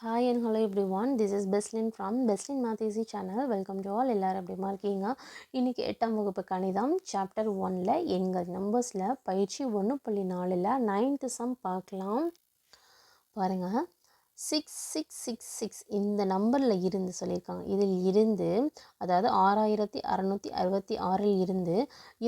Hi and hello everyone this is Beslin from Beslin math channel welcome to all எல்லோரும் எப்படிமா இருக்கீங்க? இன்றைக்கி எட்டாம் வகுப்பு கணிதம் சாப்டர் ஒனில் எங்கள் நம்பர்ஸில் பயிற்சி ஒன்று புள்ளி நாலில் நைன்த்து சம் பார்க்கலாம். பாருங்கள் சிக்ஸ் சிக்ஸ் சிக்ஸ் சிக்ஸ் இந்த நம்பரில் இருந்து சொல்லியிருக்காங்க. இதில் இருந்து அதாவது ஆறாயிரத்தி அறநூற்றி அறுபத்தி ஆறில் இருந்து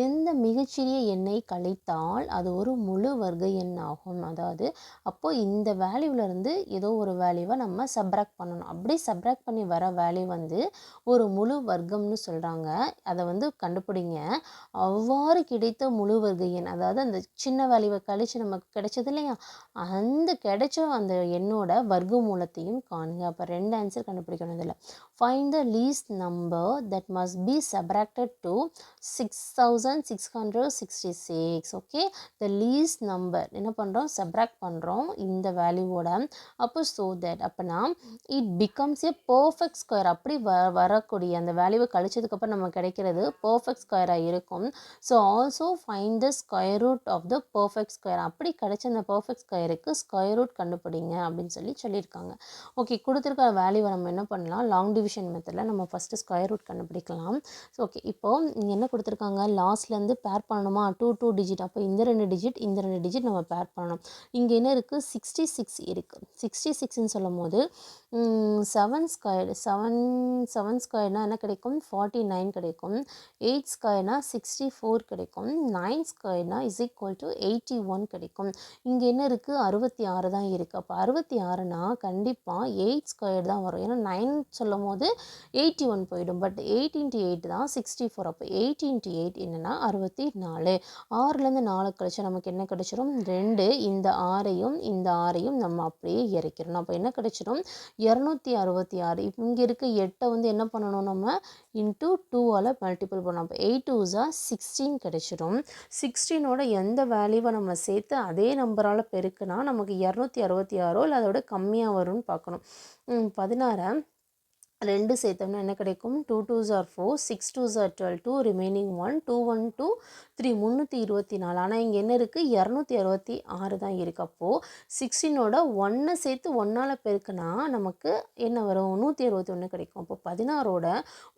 எந்த மிகச்சிறிய எண்ணை கழித்தால் அது ஒரு முழு வர்க்க எண் ஆகும். அதாவது அப்போது இந்த வேல்யூவிலேருந்து ஏதோ ஒரு வேல்யூவை நம்ம சப்ராக்ட் பண்ணணும். அப்படி சப்ராக்ட் பண்ணி வர வேல்யூ வந்து ஒரு முழு வர்க்கம்னு சொல்கிறாங்க அதை வந்து கண்டுபிடிங்க. அவ்வாறு கிடைத்த முழு வர்க்க எண் அதாவது அந்த சின்ன வேல்யூவை கழித்து நமக்கு கிடைச்சது இல்லையா? அந்த கிடைச்ச அந்த எண்ணோட வர்க்க மூலத்தையும் காணுங்க. அப்போ ரெண்டு ஆன்சர் கண்டுபிடிக்கணும் இதில். Find the least number that must be subtracted to six thousand six hundred sixty six okay the least number என்ன பண்ணுறோம் சப்ராக்ட் பண்ணுறோம் இந்த வேல்யூவோட அப்போ ஸோ தட் அப்போனா it becomes a perfect square அப்படி வ வரக்கூடிய அந்த வேல்யூவை கழிச்சதுக்கப்புறம் நம்ம கிடைக்கிறது பர்ஃபெக்ட் ஸ்கொயராக இருக்கும். So also find the square root of the perfect square அப்படி கிடைச்ச அந்த பர்ஃபெக்ட் ஸ்கொயருக்கு ஸ்கொயர் ரூட் கண்டுபிடிங்க அப்படின்னு சொல்லி சொல்லியிருக்காங்க. ஓகே கொடுத்துருக்க வேல்யூவை நம்ம என்ன பண்ணலாம்? லாங் டிவிஷன் மெத்தடில் நம்ம ஃபஸ்ட்டு ஸ்கொயர் ரூட் கண்டுபிடிக்கலாம். ஸோ ஓகே இப்போது என்ன கொடுத்துருக்காங்க? லாஸ்ட்லேருந்து பேர் பண்ணணுமா? டூ டூ டிஜிட் அப்போ இந்த ரெண்டு டிஜிட் இந்த ரெண்டு டிஜிட் நம்ம பேர் பண்ணணும். இங்கே என்ன இருக்குது சிக்ஸ்டி சிக்ஸ் இருக்குது சிக்ஸ்டி சிக்ஸ்ன்னு சொல்லும் போது செவன் ஸ்கொயர் செவன் செவன் ஸ்கொயர்னால் என்ன கிடைக்கும்? ஃபார்ட்டி நைன் கிடைக்கும். எயிட் ஸ்கொயர்னால் சிக்ஸ்டி ஃபோர் கிடைக்கும். Nine ஸ்கொயர்னால் is equal to eighty one கிடைக்கும். இங்கே என்ன இருக்குது அறுபத்தி ஆறு தான் இருக்குது அப்போ அறுபத்தி ஆறுனா கண்டிப்பாக எயிட் ஸ்கொயர் தான் வரும். ஏன்னா நைன் சொல்லும் போது எயிட்டி ஒன் போயிடும். பட் எயிட் இன்ட்டு எயிட் தான் சிக்ஸ்டி ஃபோர் அப்போ எயிட் இன்ட்டு எயிட் என்னென்னா அறுபத்தி நாலு. ஆறுலேருந்து நாலு கழிச்சா நமக்கு என்ன கிடச்சிரும்? ரெண்டு. இந்த ஆறையும் இந்த ஆறையும் நம்ம அப்படியே இறக்கிறோம் அப்போ என்ன கிடச்சிரும்? இரநூத்தி அறுபத்தி ஆறு. இப்போ இங்கே இருக்க எட்டை வந்து என்ன பண்ணணும் நம்ம? இன்ட்டு டூவால் மல்டிபிள் பண்ணணும். அப்போ எயிட் டூஸாக சிக்ஸ்டீன் கிடச்சிரும். சிக்ஸ்டீனோட எந்த வேல்யூவை நம்ம சேர்த்து அதே நம்பரால் பெருக்குனா நமக்கு இரநூத்தி அறுபத்தி ஆறோ இல்லை அதோட கம்மியாக வரும்னு பார்க்கணும். பதினாறை. ரெண்டு சேர்த்தோம்னா என்ன கிடைக்கும்? டூ டூ ஜார் four six two jar twelve two remaining one two one two three முந்நூற்றி இருபத்தி நாலு. ஆனால் இங்கே என்ன இருக்குது இரநூத்தி அறுபத்தி ஆறு தான் இருக்குது அப்போது சிக்ஸ்டீனோட ஒன்றை சேர்த்து ஒன்றால் பெருக்குனா நமக்கு என்ன வரும்? நூற்றி அறுபத்தி ஒன்று கிடைக்கும். அப்போ பதினாறோட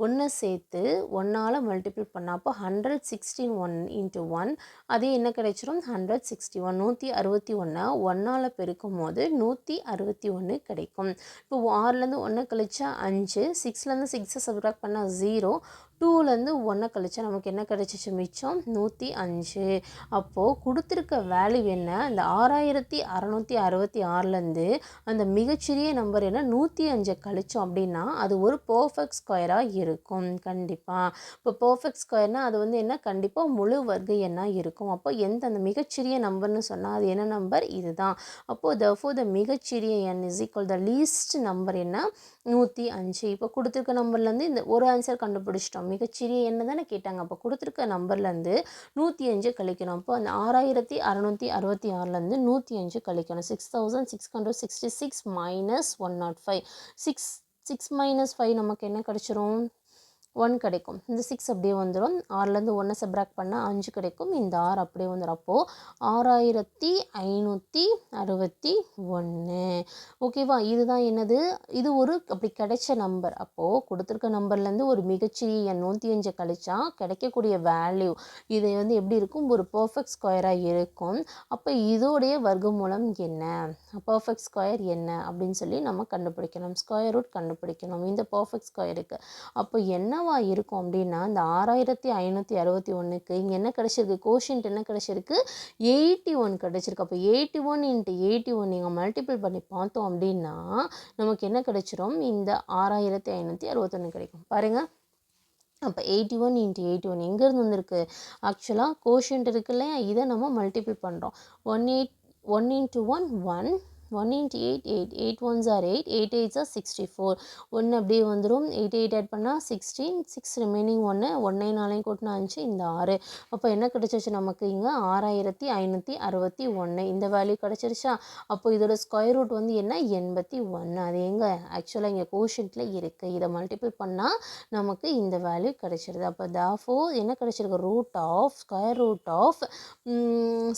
ஒன்றை சேர்த்து ஒன்றால் மல்டிபிள் பண்ணால் அப்போ hundred sixteen one into one அதே என்ன கிடைச்சிரும்? ஹண்ட்ரட் சிக்ஸ்டி ஒன் நூற்றி அறுபத்தி ஒன்றை ஒன்றால் பெருக்கும் போது நூற்றி அறுபத்தி ஒன்று கிடைக்கும். இப்போ ஆறுலேருந்து ஒன்று கழிச்சா அஞ்சு அஞ்சு சிக்ஸ்லேருந்து சிக்ஸை சப்ராக்ட் பண்ணால் ஜீரோ டூலேருந்து ஒன்றை கழிச்சா நமக்கு என்ன கிடச்சிச்சு மிச்சம்? நூற்றி அஞ்சு. அப்போது கொடுத்துருக்க வேல்யூ என்ன? அந்த ஆறாயிரத்தி அறநூற்றி அறுபத்தி ஆறுலேருந்து அந்த மிகச்சிறிய நம்பர் என்ன? நூற்றி அஞ்சை கழித்தோம் அப்படின்னா அது ஒரு பர்ஃபெக்ட் ஸ்கொயராக இருக்கும். கண்டிப்பாக இப்போ பர்ஃபெக்ட் ஸ்கொயர்னால் அது வந்து என்ன? கண்டிப்பாக முழு வர்க்க எண்ணாக இருக்கும். அப்போ எந்த அந்த மிகச்சிறிய நம்பர்னு சொன்னால் அது என்ன நம்பர் இதுதான். அப்போது தஃபோ த மிகச்சிறிய எண் is equal the least number என்ன? நூற்றி அஞ்சு. இப்போ கொடுத்துருக்க நம்பர்லேருந்து இந்த ஒரு ஆன்சர் கண்டுபிடிச்சிட்டோம். மிகச்சிறிய எண்ணை தானே கேட்டாங்க. அப்போ கொடுத்துருக்க நம்பர்லேருந்து நூற்றி அஞ்சு கழிக்கணும். அப்போ அந்த ஆறாயிரத்தி அறநூற்றி அறுபத்தி ஆறுலேருந்து நூற்றி அஞ்சு கழிக்கணும். Six thousand six hundred sixty six minus one nought five six six minus five நமக்கு என்ன கிடச்சிரும்? ஒன் கிடைக்கும். இந்த சிக்ஸ் அப்படியே வந்துடும் ஆறுலேருந்து ஒன்றை சப்ராக்ட் பண்ணால் அஞ்சு கிடைக்கும். இந்த ஆறு அப்படியே வந்துடும் அப்போது ஆறாயிரத்தி ஐநூற்றி அறுபத்தி ஒன்று ஓகேவா இதுதான் என்னது? இது ஒரு அப்படி கிடைச்ச நம்பர் அப்போது கொடுத்துருக்க நம்பர்லேருந்து ஒரு மிகச்சிறிய எண் நூற்றி அஞ்சு கழிச்சா கிடைக்கக்கூடிய வேல்யூ இது வந்து எப்படி இருக்கும்? ஒரு பர்ஃபெக்ட் ஸ்கொயராக இருக்கும். அப்போ இதோடைய வர்க்கமூலம் என்ன? பர்ஃபெக்ட் ஸ்கொயர் என்ன? அப்படின்னு சொல்லி நம்ம கண்டுபிடிக்கணும். ஸ்கொயர் ரூட் கண்டுபிடிக்கணும். இந்த பர்ஃபெக்ட் ஸ்கொயருக்கு அப்போ என்ன என்னவா இருக்கும் அப்படின்னா இந்த ஆறாயிரத்தி ஐநூற்றி அறுபத்தி ஒன்றுக்கு இங்கே என்ன கிடச்சிருக்கு? கோஷின்ட் என்ன கிடச்சிருக்கு? எயிட்டி ஒன் கிடச்சிருக்கு. அப்போ eighty one into eighty one நீங்கள் மல்டிபிள் பண்ணி பார்த்தோம் அப்படின்னா நமக்கு என்ன கிடச்சிரும்? இந்த ஆறாயிரத்தி ஐநூற்றி அறுபத்தொன்று கிடைக்கும். பாருங்கள் அப்போ eighty one into eighty one எங்கேருந்து வந்திருக்கு? ஆக்சுவலாக கோஷன்ட் இருக்கு இல்லையா? இதை நம்ம மல்டிபிள் பண்ணுறோம் one eight one into one one one into eight eight eight ones are eight eight eights are sixty four ஒன்று அப்படியே வந்துடும் எயிட் எயிட் ஆட் பண்ணால் சிக்ஸ்டீன் சிக்ஸ் ரிமைனிங் ஒன்று ஒன்றே நாளையும் கூட்டினா அஞ்சு இந்த ஆறு. அப்போ என்ன கிடச்சிருச்சு நமக்கு? இங்கே ஆறாயிரத்தி ஐநூற்றி அறுபத்தி ஒன்று இந்த வேல்யூ கிடச்சிருச்சா? அப்போ இதோட ஸ்கொயர் ரூட் வந்து என்ன? எண்பத்தி ஒன்று அது எங்கே? ஆக்சுவலாக இங்கே கோஷன்ட்டில் இருக்குது இதை மல்டிபிள் பண்ணால் நமக்கு இந்த வேல்யூ கிடச்சிருது. அப்போ தாஃபோ என்ன கிடச்சிருக்கு? Root of square root of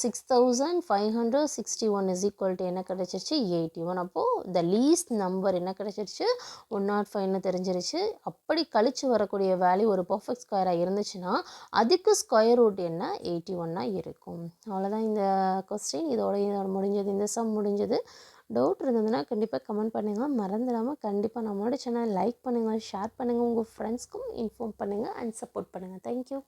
six thousand five hundred sixty one is equal to என்ன கிடச்சிருச்சு? கிடச்சிருச்சு எயிட்டி ஒன் அப்போது த லீஸ்ட் நம்பர் என்ன கிடச்சிருச்சு? ஒன் நாட் ஃபைவ்னு தெரிஞ்சிருச்சு. அப்படி கழித்து வரக்கூடிய வேல்யூ ஒரு பர்ஃபெக்ட் ஸ்கொயராக இருந்துச்சுன்னா அதுக்கு ஸ்கொயர் ரூட் என்ன? எயிட்டி ஒன்னாக இருக்கும். அவ்வளோதான் இந்த கொஸ்டின் இதோட இதோட முடிஞ்சது இந்த சம் முடிஞ்சது. டவுட் இருந்ததுன்னா கண்டிப்பாக கமெண்ட் பண்ணுங்கள் மறந்துடாமல் கண்டிப்பாக நம்மளோட சேனல் லைக் பண்ணுங்கள் ஷேர் பண்ணுங்கள் உங்கள் ஃப்ரெண்ட்ஸ்க்கும் இன்ஃபார்ம் பண்ணுங்கள் அண்ட் சப்போர்ட் பண்ணுங்கள் தேங்க்யூ